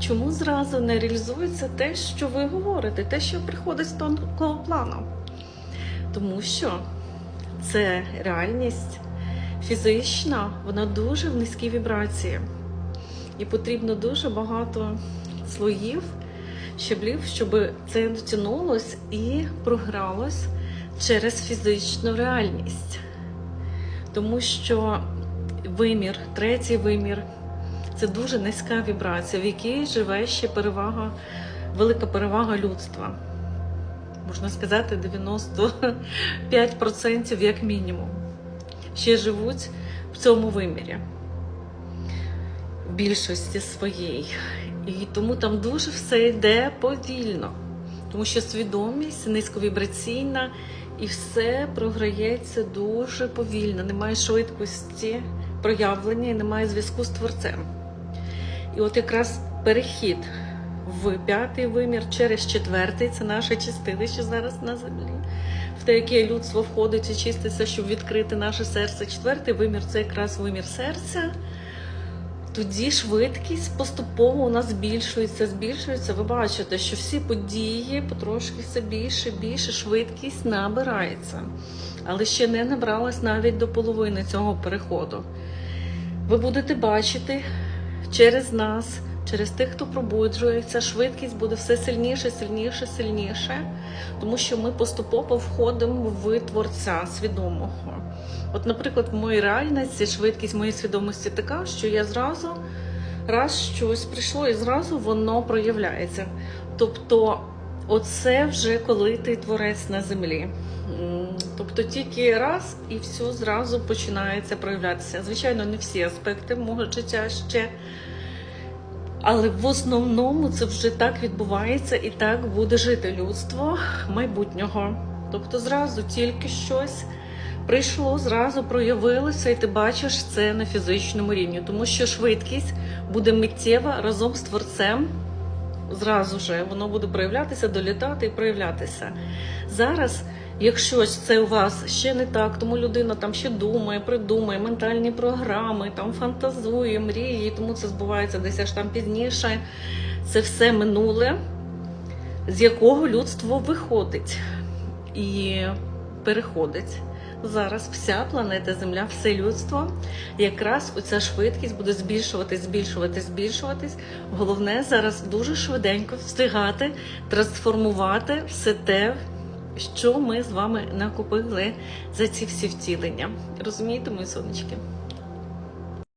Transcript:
чому зразу не реалізується те, що ви говорите, те, що приходить з тонкого плану? Тому що це реальність фізична, вона дуже в низькій вібрації. І потрібно дуже багато слоїв, щеблів, щоб це дотягнулось і програлось через фізичну реальність. Тому що вимір, третій вимір це дуже низька вібрація, в якій живе ще перевага, велика перевага людства. Можна сказати, 95% як мінімум. Ще живуть в цьому вимірі в більшості своїй. І тому там дуже все йде повільно, тому що свідомість низьковібраційна і все програється дуже повільно, немає швидкості проявлення і немає зв'язку з творцем. І от якраз перехід в п'ятий вимір через четвертий це наше чистилище зараз на землі, в те, яке людство входить і чиститься, щоб відкрити наше серце. Четвертий вимір це якраз вимір серця. Тоді швидкість поступово у нас збільшується, збільшується. Ви бачите, що всі події потрошки все більше, більше швидкість набирається, але ще не набралась навіть до половини цього переходу. Ви будете бачити через нас, через тих, хто пробуджується, швидкість буде все сильніше, сильніше, сильніше, тому що ми поступово входимо в творця свідомого. От, наприклад, в моїй реальності швидкість моєї свідомості така, що я зразу раз щось прийшло і зразу воно проявляється. Тобто, оце вже коли ти творець на землі. Тобто тільки раз і все зразу починається проявлятися. Звичайно, не всі аспекти мого життя ще. Але в основному це вже так відбувається і так буде жити людство майбутнього. Тобто, зразу тільки щось прийшло, зразу проявилося, і ти бачиш це на фізичному рівні, тому що швидкість буде миттєва разом з творцем. Зразу же воно буде проявлятися, долітати і проявлятися. Зараз, якщо це у вас ще не так, тому людина там ще думає, придумає ментальні програми, там фантазує, мріє, тому це збувається десь аж там пізніше. Це все минуле, з якого людство виходить і переходить. Зараз вся планета Земля, все людство, якраз оця швидкість буде збільшуватись, збільшуватись, збільшуватись. Головне зараз дуже швиденько встигати трансформувати все те, що ми з вами накопили за ці всі втілення. Розумієте, мої сонечки?